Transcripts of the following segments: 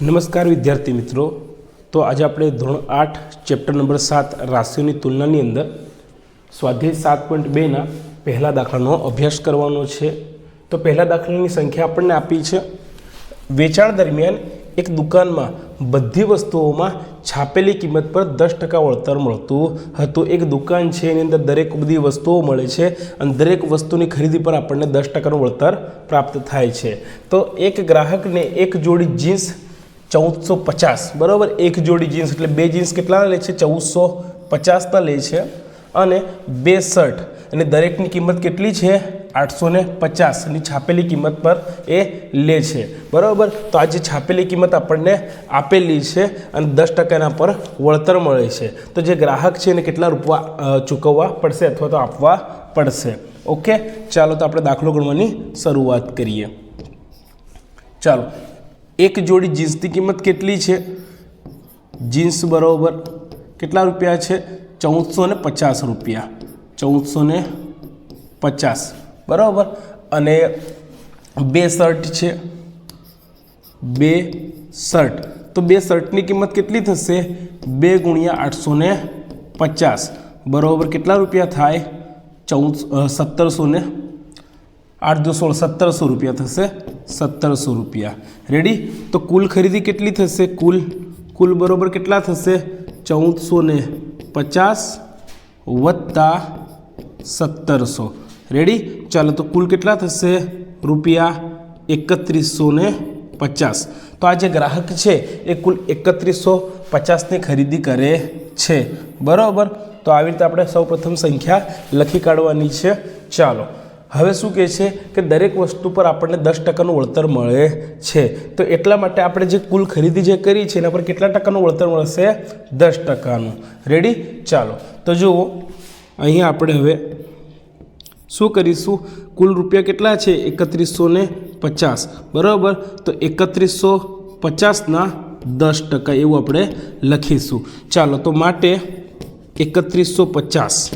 નમસ્કાર વિદ્યાર્થી મિત્રો. તો આજે આપણે ધોરણ આઠ, ચેપ્ટર નંબર સાત રાશિઓની તુલનાની અંદર સ્વાધ્યાય સાત પોઈન્ટ બેના પહેલા દાખલાનો અભ્યાસ કરવાનો છે. તો પહેલા દાખલાની સંખ્યા આપણને આપી છે. વેચાણ દરમિયાન એક દુકાનમાં બધી વસ્તુઓમાં છાપેલી કિંમત પર દસ ટકા વળતર મળતું હતું. એક દુકાન છે, એની અંદર દરેક બધી વસ્તુઓ મળે છે અને દરેક વસ્તુની ખરીદી પર આપણને દસ ટકાનું વળતર પ્રાપ્ત થાય છે. તો એક ગ્રાહકને એક જોડી જીન્સ ચૌદસો પચાસ, બરાબર? એક જોડી જીન્સ એટલે બે જીન્સ કેટલા લે છે? ચૌદસો પચાસના લે છે. અને બે શર્ટ, અને દરેકની કિંમત કેટલી છે? આઠસો ને પચાસની છાપેલી કિંમત પર એ લે છે. બરાબર? તો આ જે છાપેલી કિંમત આપણને આપેલી છે અને દસ ટકાના પર વળતર મળે છે. તો જે ગ્રાહક છે એને કેટલા રૂપિયા ચૂકવવા પડશે અથવા તો આપવા પડશે? ઓકે? ચાલો તો આપણે દાખલો ગણવાની શરૂઆત કરીએ. ચાલો. એક જોડી જીન્સની કિંમત કેટલી છે? જીન્સ બરાબર કેટલા રૂપિયા છે? ચૌદસો ને પચાસ રૂપિયા. ચૌદસો ને પચાસ. બરાબર? અને બે શર્ટ છે. બે શર્ટ. તો બે શર્ટની કિંમત કેટલી થશે? બે ગુણ્યા આઠસો ને પચાસ. બરાબર? કેટલા રૂપિયા થાય? ચૌદ સત્તરસો ને આઠ દો સોળ સત્તરસો રૂપિયા થશે. સત્તરસો રૂપિયા. રેડી તો કુલ ખરીદી કેટલી થશે? કુલ કુલ બરોબર કેટલા થશે? ચૌદસો ને પચાસ વત્તા સત્તરસો. રેડી ચાલો તો કુલ કેટલા થશે? રૂપિયા એકત્રીસો ને પચાસ. તો આ જે ગ્રાહક છે, એ કુલ એકત્રીસો પચાસની ખરીદી કરે છે. બરાબર? તો આવી રીતે આપણે સૌપ્રથમ સંખ્યા લખી કાઢવાની છે. ચાલો. હવે શું કહે છે કે દરેક વસ્તુ પર આપણને દસ ટકાનું વળતર મળે છે. તો એટલા માટે આપણે જે કુલ ખરીદી જે કરી છે, એના પર કેટલા ટકાનું વળતર મળશે? દસ ટકાનું. રેડી ચાલો. તો જુઓ, અહીંયા આપણે હવે શું કરીશું? કુલ રૂપિયા કેટલા છે? એકત્રીસો ને પચાસ. બરાબર? તો એકત્રીસો પચાસના દસ ટકા એવું આપણે લખીશું. ચાલો, તો માટે એકત્રીસો પચાસ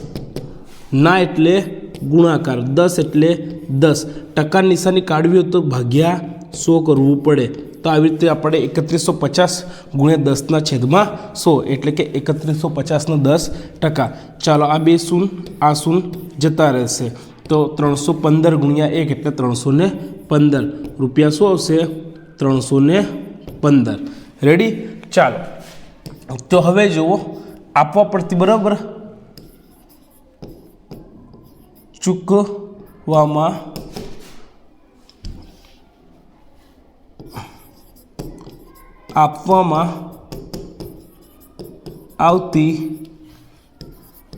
ના એટલે ગુણાકાર. દસ એટલે દસ. ટકા નિશાની કાઢવી હોય તો ભાગ્યા સો કરવું પડે. તો આવી રીતે આપણે એકત્રીસો પચાસ ગુણ્યા દસના છેદમાં સો. એટલે કે એકત્રીસો પચાસના દસ ટકા. ચાલો, આ બે શૂન, આ શૂન જતા રહેશે. તો ત્રણસો પંદર ગુણ્યા એક એટલે ત્રણસો ને પંદર. રૂપિયા શું આવશે? ત્રણસો ને પંદર. રેડી ચાલો. તો હવે જુઓ, આપવા પડતી બરાબર ચૂકવવામાં આપવામાં આવતી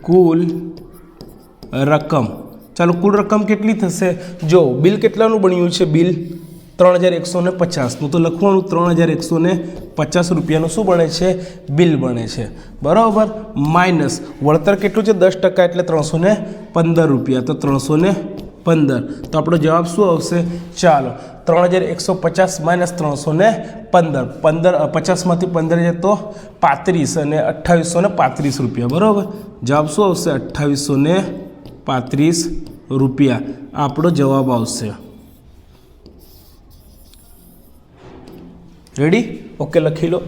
કુલ રકમ. ચાલો, કુલ રકમ કેટલી થશે? જો, બિલ કેટલાનું બન્યું છે બિલ? ત્રણ હજાર એકસો ને પચાસનું. તો લખવાનું ત્રણ હજાર એકસો ને પચાસ રૂપિયાનું શું બને છે? બિલ બને છે. બરાબર? માઇનસ. વળતર કેટલું છે? દસ ટકા, એટલે ત્રણસો ને પંદર રૂપિયા. તો ત્રણસો ને પંદર. તો આપણો જવાબ શું આવશે? ચાલો ત્રણ હજાર એકસો પચાસ માઇનસ ત્રણસો ને પંદર પંદર પચાસમાંથી પંદર જાય તો પાંત્રીસ અને અઠ્ઠાવીસો ને પાંત્રીસ રૂપિયા. બરાબર? જવાબ શું આવશે? અઠ્ઠાવીસો ને પાંત્રીસ રૂપિયા. આપણો જવાબ આવશે. રેડી ઓકે લખી લો.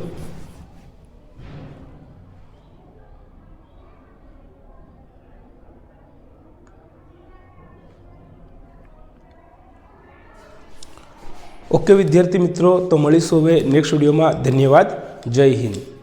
ઓકે વિદ્યાર્થી મિત્રો, તો મળીશું હવે નેક્સ્ટ વિડીયોમાં ધન્યવાદ. જય હિન્દ.